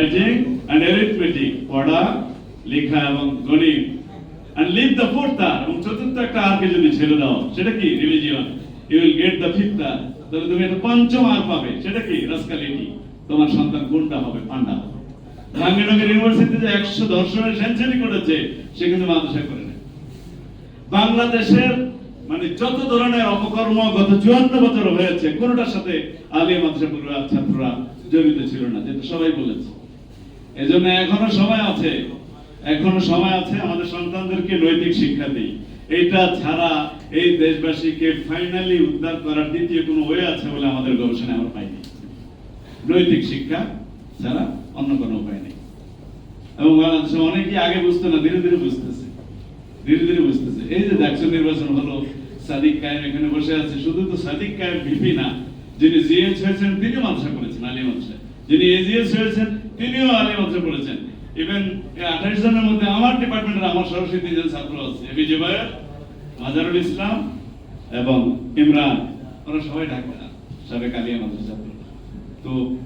Writing and arithmetic পড়া, লেখা এবং গণিত। And leave the fourth R এবং চতুর্থ একটা আরকে যদি ছেড়ে দাও, সেটা কি? Religion you will get the fifth R তাহলে তুমি একটা পঞ্চম আর পাবে। সেটা কি? রাস্কালিটি তোমার সন্তান কোনটা হবে, পান্ডা হবে। ইউনিভার্সিটিতে একশো দর্শনের সেঞ্চুরি করেছে, সে কিন্তু মাদ্রাসা করে নেয় বাংলাদেশের মানে যত ধরনের অপকর্ম গত চুয়ান্ন বছর হয়েছে, কোনটার সাথে আলিয়া মাদ্রাসা ছাত্ররা জড়িত ছিল না, যেটা সবাই বলেছে। এজন্য এখনও সময় আছে। এখনও সময় আছে, আমাদের সন্তানদেরকে নৈতিক শিক্ষা দিই এইটা ছাড়া এই দেশবাসীকে ফাইনালি উদ্ধার করার দ্বিতীয় কোনো ওয়ে আছে বলে আমাদের গবেষণায় আমরা পাইনি। নৈতিক শিক্ষা ছাড়া অন্য কোনো উপায় নেই। এবং বাংলাদেশে অনেকেই আগে বুঝতো না, ধীরে ধীরে বুঝতেছে। ধীরে ধীরে বুঝতেছে। এই যে ডাকসু নির্বাচন হলো, সাদিক কায়েম এখানে বসে আছে। শুধু তো সাদিক কায়েম ভিপি না, যিনি জিএস হয়েছেন তিনি মাদ্রাসা করেছেন, আলী মাদ্রাসা যিনি এজিএস হয়েছেন তিনিও আলী মাদ্রাসা করেছেন ইভেন আঠাশ জনের মধ্যে আমার ডিপার্টমেন্টের আমার সরাসরি তিনজন ছাত্র আছে। এবি জুবায়ের মাজারুল ইসলাম এবং ইমরান। ওরা সবাই ঢাকা, সাবেক আলিয়া মাদ্রাসা ছাত্র। তো,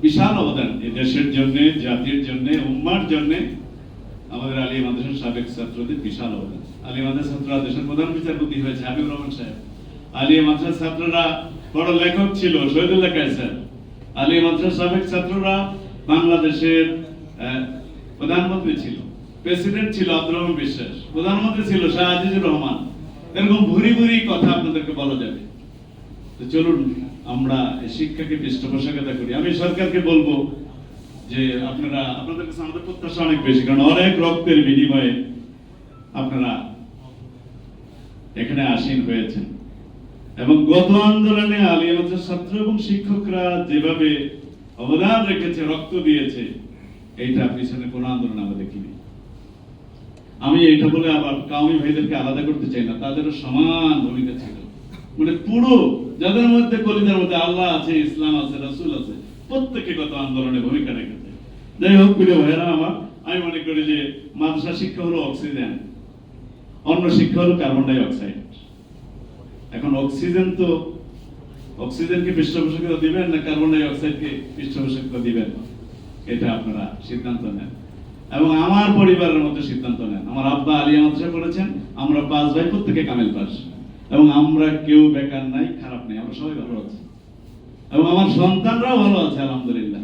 বিশাল অবদান এই দেশের জন্য, জাতির জন্য, উম্মার জন্য আমাদের আলী মাদ্রাসার সাবেক ছাত্রদের বিশাল অবদান। আলী মাদ্রাসা ছাত্ররা দেশের প্রধান বিচারপতি হয়েছে হাবিবুর রহমান সাহেব। আলী মাদ্রাসার ছাত্ররা বড় লেখক ছিল, শহীদুল্লাহ কায়সার। আলী মাদ্রাসার সাবেক ছাত্ররা বাংলাদেশের প্রধানমন্ত্রী ছিল, প্রেসিডেন্ট ছিল আব্দুর রহমান বিশ্বাস, প্রধানমন্ত্রী ছিল শাহ আজিজুর রহমান। এরকম ভুরি ভুরি কথা আপনাদেরকে বলা যাবে। তো চলুন, আমরা শিক্ষাকে পৃষ্ঠপোষকতা করি। আমি সরকারকে বলব যে আপনারা, আপনাদের কাছে আমাদের প্রত্যাশা অনেক বেশি, কারণ অনেক রক্তের বিনিময়ে আপনারা এখানে আসীন হয়েছেন। এবং গত আন্দোলনে আলিয়া মাদ্রাসার ছাত্র এবং শিক্ষকরা যেভাবে অবদান রেখেছে, রক্ত দিয়েছে, এইটা পিছনে কোনো আন্দোলন আমরা দেখিনি। আমি এটা বলে আবার কাউমি ভাইদেরকে আলাদা করতে চাই না, তাদেরও সমান ভূমিকা ছিল। মানে পুরো যাদের মধ্যে কলিজার মধ্যে আল্লাহ আছে, ইসলাম আছে, রাসূল আছে, প্রত্যেকে কত আন্দোলনে ভূমিকা রেখেছে। যাই হোক, প্রিয় ভাইয়েরা আমার, আমি মনে করি যে মাদ্রাসা শিক্ষা হলো অক্সিজেন, অন্য শিক্ষা হলো কার্বন ডাই অক্সাইড এখন অক্সিজেন তো অক্সিজেনকে পৃষ্ঠপোষকতা দিবেন না কার্বন ডাই অক্সাইডকে পৃষ্ঠপোষকতা দিবেন এটা আপনারা সিদ্ধান্ত নেন। এবং আমার পরিবারের মধ্যে সিদ্ধান্ত নেন। আমার আব্বা আলিয়া মাদ্রাসা করেছেন আমরা পাঁচ ভাই প্রত্যেকে কামেল পাস। এবং আমরা কেউ বেকার নাই, খারাপ নেই, আমরা সবাই ভালো আছি। এবং আমার সন্তানরাও ভালো আছে, আলহামদুলিল্লাহ।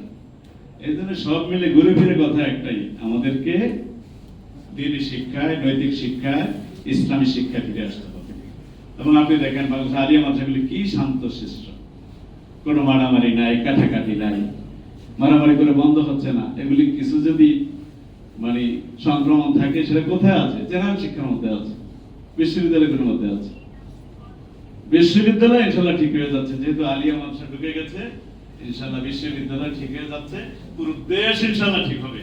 এই জন্য সব মিলে ঘুরে ফিরে কথা একটাই, আমাদেরকে দিনী শিক্ষায়, নৈতিক শিক্ষায়, ইসলামী শিক্ষা ফিরে আসতে এবং আপনি দেখেন বাংলাদেশ আলিয়া মাদ্রাসাগুলি কি শান্ত শিষ্ট কোনো মারামারি নাই, কাটাকাটি নাই। মারামারি করে বন্ধ হচ্ছে না। এগুলি কিছু যদি মানে সংক্রমণ থাকে, সেটা কোথায় আছে? জেনারেল শিক্ষার মধ্যে আছে বিশ্ববিদ্যালয়গুলোর মধ্যে আছে। বিশ্ববিদ্যালয় ইনশাল্লাহ ঠিক হয়ে যাচ্ছে। যেহেতু আলিয়া মাদ্রাসা ঢুকে গেছে, ইনশাল্লাহ বিশ্ববিদ্যালয় ঠিক হয়ে যাচ্ছে। পুরো দেশ ইনশাল্লাহ ঠিক হবে।